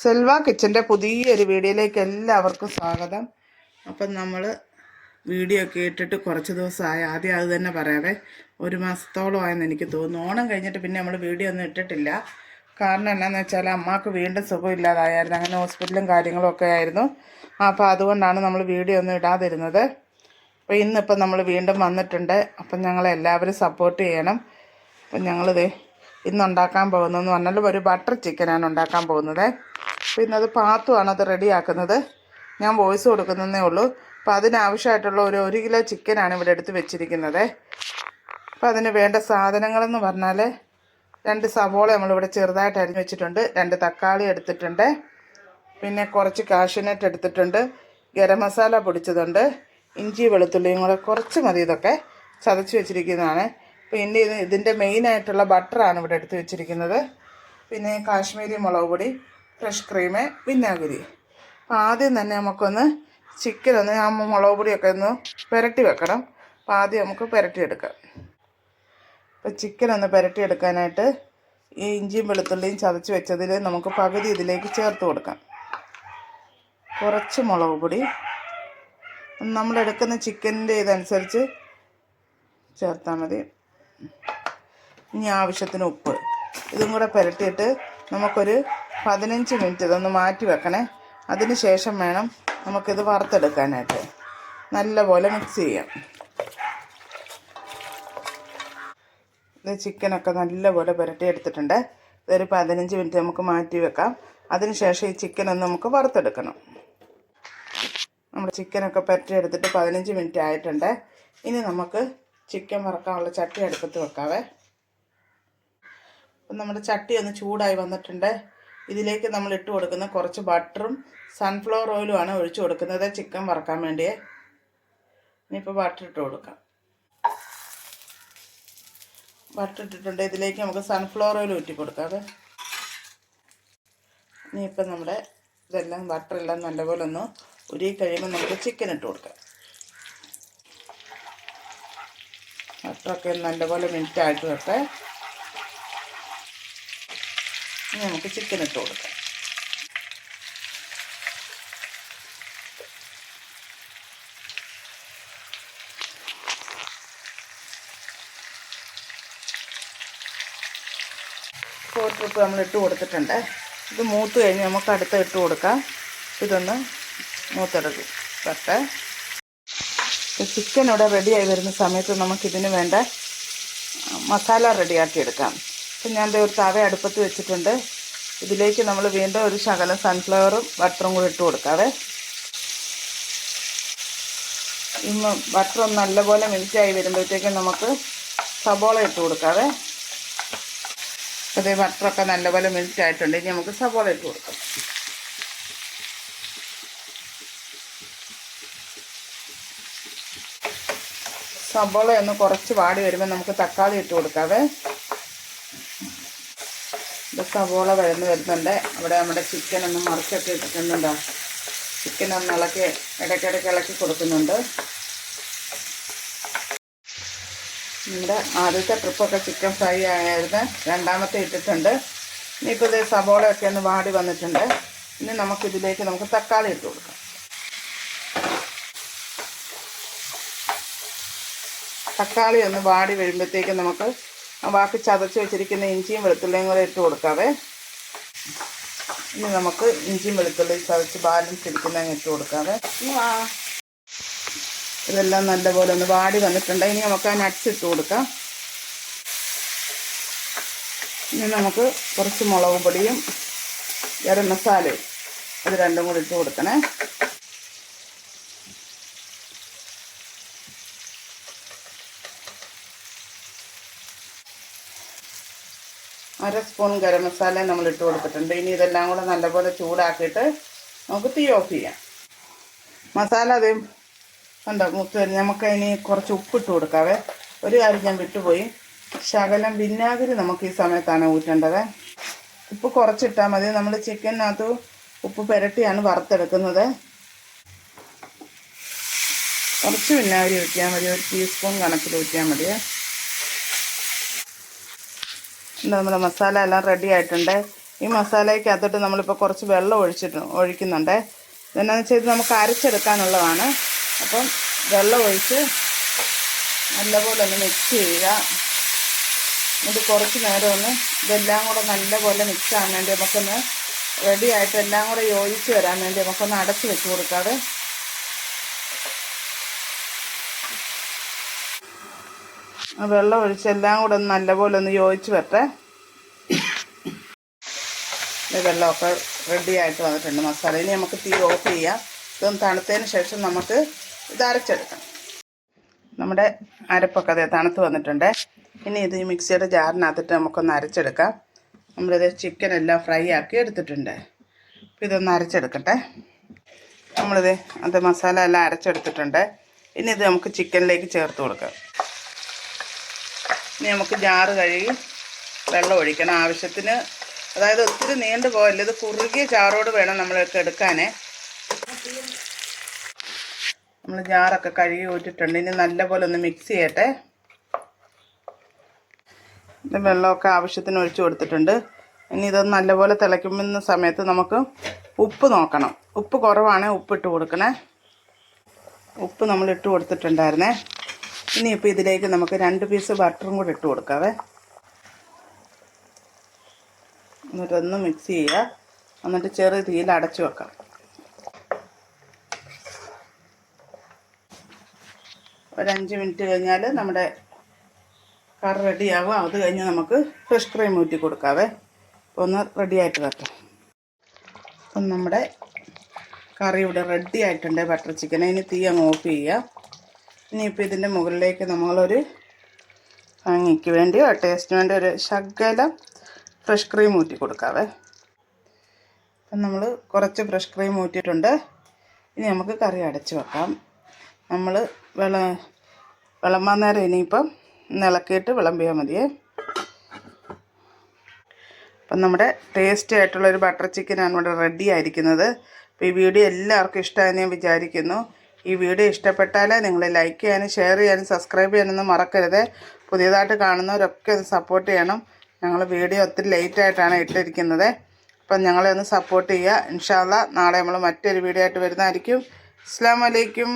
സെൽവ കിച്ചന്റെ പുതിയൊരു വീഡിയോയിലേക്ക് എല്ലാവർക്കും സ്വാഗതം. അപ്പം നമ്മൾ വീഡിയോ ഒക്കെ ഇട്ടിട്ട് കുറച്ച് ദിവസമായി. ആദ്യം അത് തന്നെ പറയാവേ. ഒരു മാസത്തോളമായെന്ന് എനിക്ക് തോന്നുന്നു. ഓണം കഴിഞ്ഞിട്ട് പിന്നെ നമ്മൾ വീഡിയോ ഒന്നും ഇട്ടിട്ടില്ല. കാരണം എന്നാന്ന് വെച്ചാൽ അമ്മയ്ക്ക് വീണ്ടും സുഖമില്ലാതായിരുന്നു അങ്ങനെ ഹോസ്പിറ്റലും കാര്യങ്ങളും ഒക്കെ ആയിരുന്നു. അപ്പോൾ അതുകൊണ്ടാണ് നമ്മൾ വീഡിയോ ഒന്നും ഇടാതിരുന്നത്. അപ്പോൾ ഇന്നിപ്പം നമ്മൾ വീണ്ടും വന്നിട്ടുണ്ട്. അപ്പം ഞങ്ങളെല്ലാവരും സപ്പോർട്ട് ചെയ്യണം. അപ്പം ഞങ്ങളിത് ഇന്നുണ്ടാക്കാൻ പോകുന്നതെന്ന് പറഞ്ഞാൽ ഒരു ബട്ടർ ചിക്കനാണ് ഉണ്ടാക്കാൻ പോകുന്നത്. അപ്പോൾ അത് പാത്തുമാണ് അത് റെഡിയാക്കുന്നത്. ഞാൻ വോയിസ് കൊടുക്കുന്നതേ ഉള്ളൂ. അപ്പോൾ അതിനാവശ്യമായിട്ടുള്ള ഒരു ഒരു കിലോ ചിക്കനാണ് ഇവിടെ എടുത്ത് വെച്ചിരിക്കുന്നത്. അപ്പോൾ അതിന് വേണ്ട സാധനങ്ങളെന്ന് പറഞ്ഞാൽ രണ്ട് സവോള നമ്മളിവിടെ ചെറുതായിട്ട് അരിഞ്ഞ് വെച്ചിട്ടുണ്ട്. രണ്ട് തക്കാളി എടുത്തിട്ടുണ്ട്. പിന്നെ കുറച്ച് കാഷ്യൂനട്ട് എടുത്തിട്ടുണ്ട്. ഗരം മസാല പൊടിച്ചതുണ്ട്. ഇഞ്ചി വെളുത്തുള്ളിയും കൂടെ കുറച്ച് മതി ഇതൊക്കെ. ചതച്ച് വെച്ചിരിക്കുന്നതാണ്. പിന്നെ ഇത് ഇതിന്റെ മെയിനായിട്ടുള്ള ബട്ടറാണ് ഇവിടെ എടുത്ത് വെച്ചിരിക്കുന്നത്. പിന്നെ കാശ്മീരി മുളക് പൊടി. ഫ്രഷ് ക്രീം വിനാഗിരി. അപ്പോൾ ആദ്യം തന്നെ നമുക്കൊന്ന് ചിക്കൻ ഒന്ന് ആ മുളക് പൊടിയൊക്കെ ഒന്ന് പുരട്ടി വെക്കണം. അപ്പോൾ ആദ്യം നമുക്ക് പുരട്ടിയെടുക്കാം. അപ്പോൾ ചിക്കൻ ഒന്ന് പുരട്ടിയെടുക്കാനായിട്ട് ഈ ഇഞ്ചിയും വെളുത്തുള്ളിയും ചതച്ച് വെച്ചതിൽ നമുക്ക് പകുതി ഇതിലേക്ക് ചേർത്ത് കൊടുക്കാം. കുറച്ച് മുളക് പൊടി. നമ്മളെടുക്കുന്ന ചിക്കന്റെ ഇതനുസരിച്ച് ചേർത്താൽ മതി. ഇനി ആവശ്യത്തിന് ഉപ്പ്. ഇതും കൂടെ പുരട്ടിയിട്ട് നമുക്കൊരു പതിനഞ്ച് മിനിറ്റ് ഇതൊന്ന് മാറ്റി വെക്കണേ. അതിന് ശേഷം വേണം നമുക്കിത് വറുത്തെടുക്കാനായിട്ട്. നല്ലപോലെ മിക്സ് ചെയ്യാം. ഇത് ചിക്കനൊക്കെ നല്ലപോലെ പുരട്ടി എടുത്തിട്ടുണ്ട് ഇതൊരു പതിനഞ്ച് മിനിറ്റ് നമുക്ക് മാറ്റി വെക്കാം. അതിന് ശേഷം ഈ ചിക്കനൊന്ന് നമുക്ക് വറുത്തെടുക്കണം. നമ്മുടെ ചിക്കനൊക്കെ പുരട്ടി എടുത്തിട്ട് പതിനഞ്ച് മിനിറ്റ് ആയിട്ടുണ്ട്. ഇനി നമുക്ക് ചിക്കൻ വറക്കാനുള്ള ചട്ടി അടുപ്പത്ത് വെക്കാവേ. അപ്പം നമ്മുടെ ചട്ടി ഒന്ന് ചൂടായി വന്നിട്ടുണ്ട്. ഇതിലേക്ക് നമ്മൾ ഇട്ട് കൊടുക്കുന്ന കുറച്ച് ബട്ടറും സൺഫ്ലവർ ഓയിലുമാണ് ഒഴിച്ച് കൊടുക്കുന്നത്. ചിക്കൻ വറക്കാൻ വേണ്ടിയേ. ഇനിയിപ്പോൾ ബട്ടർ ഇട്ട് കൊടുക്കാം. ബട്ടർ ഇട്ടിട്ടുണ്ട്. ഇതിലേക്ക് നമുക്ക് സൺഫ്ലവർ ഓയിൽ ഊറ്റി കൊടുക്കാം. ഇനിയിപ്പം നമ്മുടെ ഇതെല്ലാം ബട്ടറെല്ലാം നല്ലപോലെ ഒന്ന് ഉരുകി കഴിയുമ്പോൾ നമുക്ക് ചിക്കൻ ഇട്ട് കൊടുക്കാം. ബട്ടറൊക്കെ നല്ലപോലെ മിനിറ്റ് ആയിട്ട് വെക്കെ ഇനി നമുക്ക് ചിക്കൻ ഇട്ട് കൊടുക്കാം. ഫോർ ട്രിപ്പ് നമ്മൾ ഇട്ട് കൊടുത്തിട്ടുണ്ട്. ഇത് മൂത്ത് കഴിഞ്ഞ് നമുക്ക് അടുത്ത് ഇട്ട് കൊടുക്കാം. ഇതൊന്ന് മൂത്തെടുക്കും പട്ട് ചിക്കൻ ഇവിടെ റെഡിയായി വരുന്ന സമയത്ത് നമുക്കിതിന് വേണ്ട മസാല റെഡിയാക്കി എടുക്കാം. അപ്പം ഞാൻ ഒരു തവ അടുപ്പത്ത് വെച്ചിട്ടുണ്ട്. ഇതിലേക്ക് നമ്മൾ വീണ്ടും ഒരു ശകലം സൺഫ്ലവറും ബട്ടറും കൂടി ഇട്ട് കൊടുക്കാവേ. ഇന്ന് ഒന്ന് നല്ലപോലെ മിൽറ്റായി വരുമ്പോഴത്തേക്കും നമുക്ക് സബോള ഇട്ട് കൊടുക്കാവേ. അതേ ബട്ടറൊക്കെ നല്ലപോലെ മെൽറ്റ് ആയിട്ടുണ്ട്. ഇനി നമുക്ക് സബോള ഇട്ട് കൊടുക്കാം. സബോള ഒന്ന് കുറച്ച് വാടി വരുമ്പോൾ നമുക്ക് തക്കാളി ഇട്ട് കൊടുക്കാവേ. സബോള വഴന്ന് വരുന്നുണ്ട്. അവിടെ നമ്മുടെ ചിക്കൻ ഒന്ന് മറിച്ചൊക്കെ ഇട്ടിട്ടുണ്ടോ ചിക്കൻ ഒന്ന് ഇളക്കി ഇടയ്ക്കിടയ്ക്ക് ഇളക്കി കൊടുക്കുന്നുണ്ട്. നമ്മുടെ ആദ്യത്തെ ട്രിപ്പൊക്കെ ചിക്കൻ ഫ്രൈ ആയിരുന്നു. രണ്ടാമത്തെ ഇട്ടിട്ടുണ്ട്. ഇനിയിപ്പോൾ ഇത് സവോളയൊക്കെ ഒന്ന് വാടി വന്നിട്ടുണ്ട്. ഇനി നമുക്കിതിലേക്ക് നമുക്ക് തക്കാളി ഇട്ട് കൊടുക്കാം. തക്കാളി ഒന്ന് വാടി വരുമ്പോഴത്തേക്ക് നമുക്ക് ബാക്കി ചതച്ച് വെച്ചിരിക്കുന്ന ഇഞ്ചിയും വെളുത്തുള്ളിയും കൂടെ ഇട്ട് കൊടുക്കാവേ. ഇനി നമുക്ക് ഇഞ്ചിയും വെളുത്തുള്ളിയും ചതച്ച് ബാലൻസ് ഇരിക്കുന്ന ഇട്ട് കൊടുക്കാവേ. ഇതെല്ലാം നല്ലപോലെ ഒന്ന് വാടി വന്നിട്ടുണ്ട്. ഇനി നമുക്ക് ആ നട്ട്സ് ഇട്ട് കൊടുക്കാം. ഇനി നമുക്ക് കുറച്ച് മുളക് പൊടിയും ഗരം മസാലയും അത് രണ്ടും കൂടി ഇട്ട് കൊടുക്കണേ. അര സ്പൂൺ ഗരം മസാല നമ്മൾ ഇട്ട് കൊടുത്തിട്ടുണ്ട്. ഇനി ഇതെല്ലാം കൂടെ നല്ലപോലെ ചൂടാക്കിയിട്ട് നമുക്ക് തീ ഓഫ് ചെയ്യാം. മസാല അതേ കണ്ടോ മുത്ത് നമുക്ക് ഇനി കുറച്ച് ഉപ്പ് ഇട്ട് കൊടുക്കാവേ. ഒരു കാര്യം ഞാൻ വിട്ടുപോയി. ശകലം വിനാഗിരി നമുക്ക് ഈ സമയത്താണ് ഊറ്റേണ്ടത്. ഉപ്പ് കുറച്ചിട്ടാൽ മതി. നമ്മൾ ചിക്കനകത്ത് ഉപ്പ് പുരട്ടിയാണ് വറുത്തെടുക്കുന്നത്. കുറച്ച് വിനാഗിരി ഊറ്റിയാൽ മതി. ഒരു ടീസ്പൂൺ കണക്കിൽ ഊറ്റിയാൽ മതിയേ നമ്മുടെ മസാല എല്ലാം റെഡി ആയിട്ടുണ്ട്. ഈ മസാലയ്ക്ക് അകത്തോട്ട് നമ്മളിപ്പോൾ കുറച്ച് വെള്ളം ഒഴിച്ചിട്ട് ഒഴിക്കുന്നുണ്ട്. എന്നാന്ന് വെച്ചാൽ ഇത് നമുക്ക് അരച്ചെടുക്കാനുള്ളതാണ്. അപ്പം വെള്ളം ഒഴിച്ച് നല്ലപോലെ ഒന്ന് മിക്സ് ചെയ്യുക. എന്നിട്ട് കുറച്ച് നേരം ഒന്ന് ഇതെല്ലാം കൂടെ നല്ലപോലെ മിക്സ് ആകാൻ വേണ്ടി നമുക്കൊന്ന് റെഡി ആയിട്ട് എല്ലാം കൂടെ യോജിച്ച് വരാൻ വേണ്ടി നമുക്കൊന്ന് അടച്ച് വെച്ച് കൊടുക്കാതെ വെള്ളം ഒഴിച്ച് എല്ലാം കൂടെ ഒന്ന് നല്ലപോലെ ഒന്ന് യോജിച്ച് വരട്ടെ. വെള്ളമൊക്കെ റെഡി ആയിട്ട് വന്നിട്ടുണ്ട്. മസാല ഇനി നമുക്ക് തീ ഓഫ് ചെയ്യാം. ഇതൊന്ന് തണുത്തതിന് ശേഷം നമുക്ക് ഇത് അരച്ചെടുക്കാം. നമ്മുടെ അരപ്പൊക്കെ അതേ തണുത്ത് വന്നിട്ടുണ്ട്. ഇനി ഇത് മിക്സിയുടെ ജാറിനകത്തിട്ട് നമുക്കൊന്ന് അരച്ചെടുക്കാം. നമ്മളിത് ചിക്കൻ എല്ലാം ഫ്രൈ ആക്കി എടുത്തിട്ടുണ്ട്. അപ്പോൾ ഇതൊന്ന് അരച്ചെടുക്കട്ടെ. നമ്മളിത് അത് മസാല എല്ലാം അരച്ചെടുത്തിട്ടുണ്ട്. ഇനി ഇത് നമുക്ക് ചിക്കനിലേക്ക് ചേർത്ത് കൊടുക്കാം. ഇനി നമുക്ക് ജാറ് കഴുകി വെള്ളം ഒഴിക്കണം. ആവശ്യത്തിന് അതായത് ഒത്തിരി നീണ്ടു പോകല്ല ഇത് കുറുകിയ ചാറോട് വേണം നമ്മളൊക്കെ എടുക്കാനേ. നമ്മൾ ജാറൊക്കെ കഴുകി ഊറ്റിട്ടുണ്ട്. ഇനി നല്ലപോലെ ഒന്ന് മിക്സ് ചെയ്യട്ടെ. ഇത് വെള്ളമൊക്കെ ആവശ്യത്തിന് ഒഴിച്ചു കൊടുത്തിട്ടുണ്ട്. ഇനി ഇത് നല്ലപോലെ തിളയ്ക്കുന്ന സമയത്ത് നമുക്ക് ഉപ്പ് നോക്കണം. ഉപ്പ് കുറവാണെങ്കിൽ ഉപ്പിട്ട് കൊടുക്കണേ. ഉപ്പ് നമ്മൾ ഇട്ട് കൊടുത്തിട്ടുണ്ടായിരുന്നേ. ഇനിയിപ്പോൾ ഇതിലേക്ക് നമുക്ക് രണ്ട് പീസ് ബട്ടറും കൂടി ഇട്ട് കൊടുക്കാവേ. എന്നിട്ടൊന്ന് മിക്സ് ചെയ്യുക. എന്നിട്ട് ചെറിയ തീയിൽ അടച്ചു വെക്കാം ഒരഞ്ച് മിനിറ്റ് കഴിഞ്ഞാൽ നമ്മുടെ കറി റെഡിയാകും അത് കഴിഞ്ഞ് നമുക്ക് ഫ്രഷ് ക്രീം ഊറ്റി കൊടുക്കാവേ. അപ്പോൾ ഒന്ന് റെഡിയായിട്ട് വെക്കാം. അപ്പം നമ്മുടെ കറി ഇവിടെ റെഡി ആയിട്ടുണ്ട് ബട്ടർ ചിക്കൻ ഇനി തീ അങ്ങ് ഓഫ് ചെയ്യുക. ഇനിയിപ്പോൾ ഇതിന്റെ മുകളിലേക്ക് നമ്മളൊരു ഭംഗിക്ക് വേണ്ടിയോ ടേസ്റ്റിന് വേണ്ടി ഒരു ശകലം ഫ്രഷ് ക്രീം ഊറ്റി കൊടുക്കാവേ. അപ്പം നമ്മൾ കുറച്ച് ഫ്രഷ് ക്രീം ഊറ്റിയിട്ടുണ്ട്. ഇനി നമുക്ക് കറി അടച്ച് വെക്കാം. നമ്മൾ വിള വിളമ്പാൻ നേരം ഇനിയിപ്പം ഇളക്കിയിട്ട് വിളമ്പിയാൽ മതിയേ. അപ്പം നമ്മുടെ ടേസ്റ്റി ആയിട്ടുള്ളൊരു ബട്ടർ ചിക്കനാണ് ഇവിടെ റെഡി ആയിരിക്കുന്നത്. അപ്പോൾ ഈ വീഡിയോ എല്ലാവർക്കും ഇഷ്ടമായെന്ന് ഞാൻ വിചാരിക്കുന്നു. ഈ വീഡിയോ ഇഷ്ടപ്പെട്ടാൽ നിങ്ങൾ ലൈക്ക് ചെയ്യാനും ഷെയർ ചെയ്യാനും സബ്സ്ക്രൈബ് ചെയ്യാനൊന്നും മറക്കരുത്. പുതിയതായിട്ട് കാണുന്നവരൊക്കെ ഒന്ന് സപ്പോർട്ട് ചെയ്യണം. ഞങ്ങൾ വീഡിയോ ഒത്തിരി ലേറ്റ് ആയിട്ടാണ് ഇട്ടിരിക്കുന്നത്. അപ്പം ഞങ്ങളെ ഒന്ന് സപ്പോർട്ട് ചെയ്യുക. ഇൻഷാല്ല നാളെ നമ്മൾ മറ്റൊരു വീഡിയോ ആയിട്ട് വരുന്നതായിരിക്കും. അസ്സാം വലൈക്കും